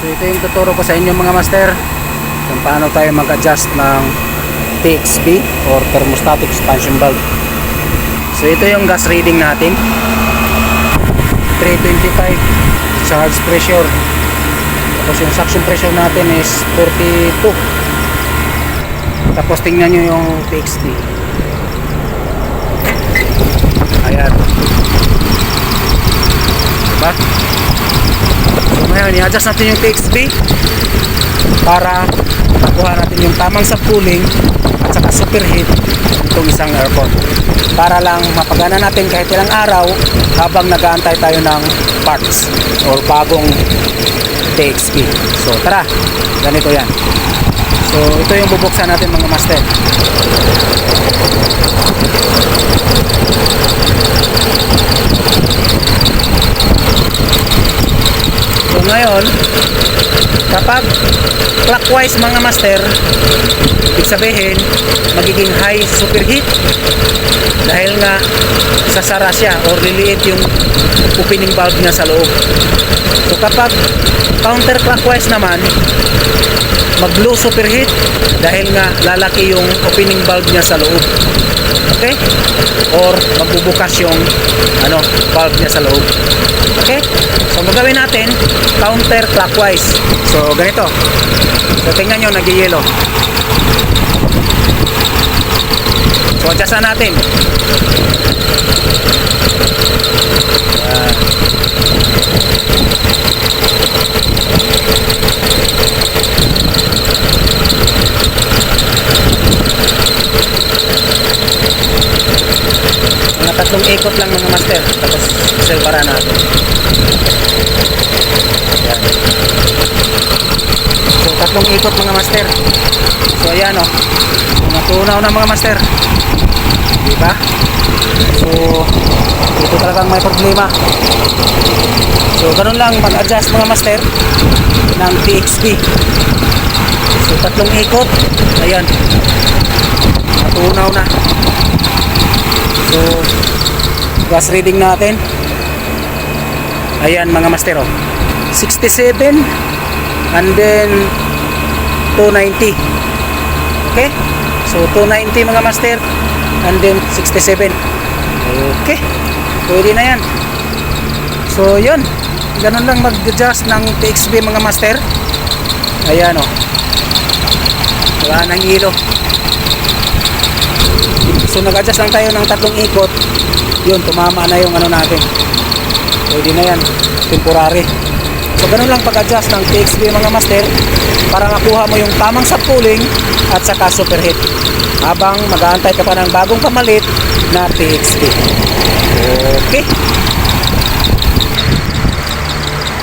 So ito yung tuturo ko sa inyo mga master kung paano tayo mag-adjust ng TXP or thermostatic expansion valve. So ito yung gas reading natin. 325 charge pressure. Tapos yung suction pressure natin is 42. Tapos tingnan nyo yung TXP. Ayan. Diba? Ngayon, i-adjust natin yung TXP para makuha natin yung tamang subcooling at saka superheat itong isang aircon. Para lang mapagana natin kahit ilang araw habang nag-aantay tayo ng parts or bagong TXP so tara, ganito yan. So ito yung bubuksan natin mga master so ngayon kapag clockwise mga master ibig sabihin magiging high superheat. Dahil nga sasara siya or liliit yung opening valve niya sa loob. So kapag counterclockwise naman mag low superheat dahil nga lalaki yung opening valve niya sa loob. Okay? Or magbubukas yung ano valve niya sa loob okay? So magawin natin counterclockwise. So ganito. So tingnan nyo nagyayelo so adjustan natin tatlong ikot lang mga master. Tapos silbara natin. Yan. so tatlong ikot mga master. So ayan o natunaw na mga master. Di ba so ito talagang may problema. So ganun lang mag adjust mga master ng TXP so tatlong ikot. Ayan. Natunaw na So, gas reading natin. Ayan mga master oh. 67 and then 290. Okay? So 290 mga master and then 67. Okay. Pwede na yan. So yun. Ganun lang mag-adjust ng TXB mga master. Ayan oh. Wala nang ilo. So nag-adjust lang tayo ng tatlong ikot. Yun, tumama na yung ano natin. Pwede na yan. Temporary. So ganun lang pag-adjust ng TXB mga master para makuha mo yung tamang subcooling at saka superheat. Habang mag-aantay ka pa ng bagong pamalit na TXB. Okay.